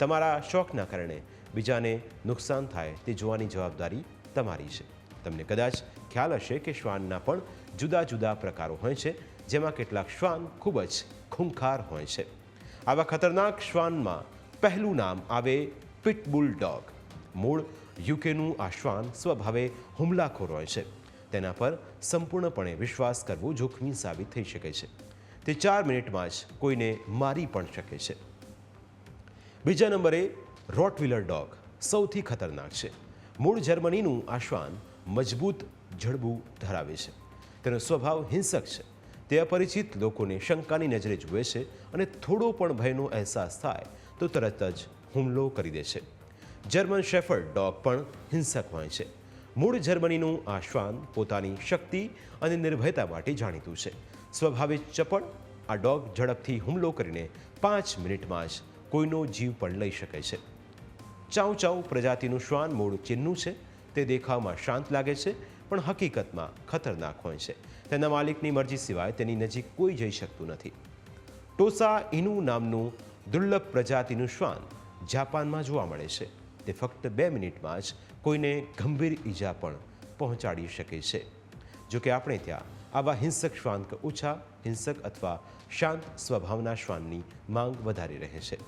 તમારા શોખના કારણે બીજાને નુકસાન થાય તે જોવાની જવાબદારી તમારી છે. તમને કદાચ ખ્યાલ હશે કે શ્વાનના પણ જુદા જુદા પ્રકારો હોય છે, જેમાં કેટલાક શ્વાન ખૂબ જ ખૂંખાર હોય છે. આવા ખતરનાક શ્વાનમાં પહેલું નામ આવે પિટબુલ ડોગ. મૂળ યુકેનું આ શ્વાન સ્વભાવે હુમલાખોર હોય છે. તેના પર સંપૂર્ણપણે વિશ્વાસ કરવો જોખમી સાબિત થઈ શકે છે. તે ચાર મિનિટમાં જ કોઈને મારી પણ શકે છે. બીજા નંબરે રોટવિલર ડોગ સૌથી ખતરનાક છે. મૂળ જર્મનીનું આ શ્વાન મજબૂત જડબું ધરાવે છે. તેનો સ્વભાવ હિંસક છે. તે અપરિચિત લોકોને શંકાની નજરે જુએ છે અને થોડો પણ ભયનો અહેસાસ થાય તો તરત જ હુમલો કરી દે છે. જર્મન શેફર્ડ ડોગ પણ હિંસક હોય છે. મૂળ જર્મનીનું આ શ્વાન પોતાની શક્તિ અને નિર્ભયતા માટે જાણીતું છે. સ્વભાવે ચપળ, આ ડોગ ઝડપથી હુમલો કરીને પાંચ મિનિટમાં જ કોઈનો જીવ પણ લઈ શકે છે. ચાઉ ચાઉ પ્રજાતિનું શ્વાન મૂળ ચીનનું છે. તે દેખાવમાં શાંત લાગે છે, પણ હકીકતમાં ખતરનાક હોય છે. તેના માલિકની મરજી સિવાય તેની નજીક કોઈ જઈ શકતું નથી. ટોસા ઇનુ નામનું દુર્લભ પ્રજાતિનું શ્વાન જાપાનમાં જોવા મળે છે. તે ફક્ત બે મિનિટમાં જ કોઈને ગંભીર ઈજા પણ પહોંચાડી શકે છે. જોકે આપણે ત્યાં આવા હિંસક શ્વાન ઓછા હિંસક અથવા શાંત સ્વભાવના શ્વાનની માંગ વધારે રહે છે.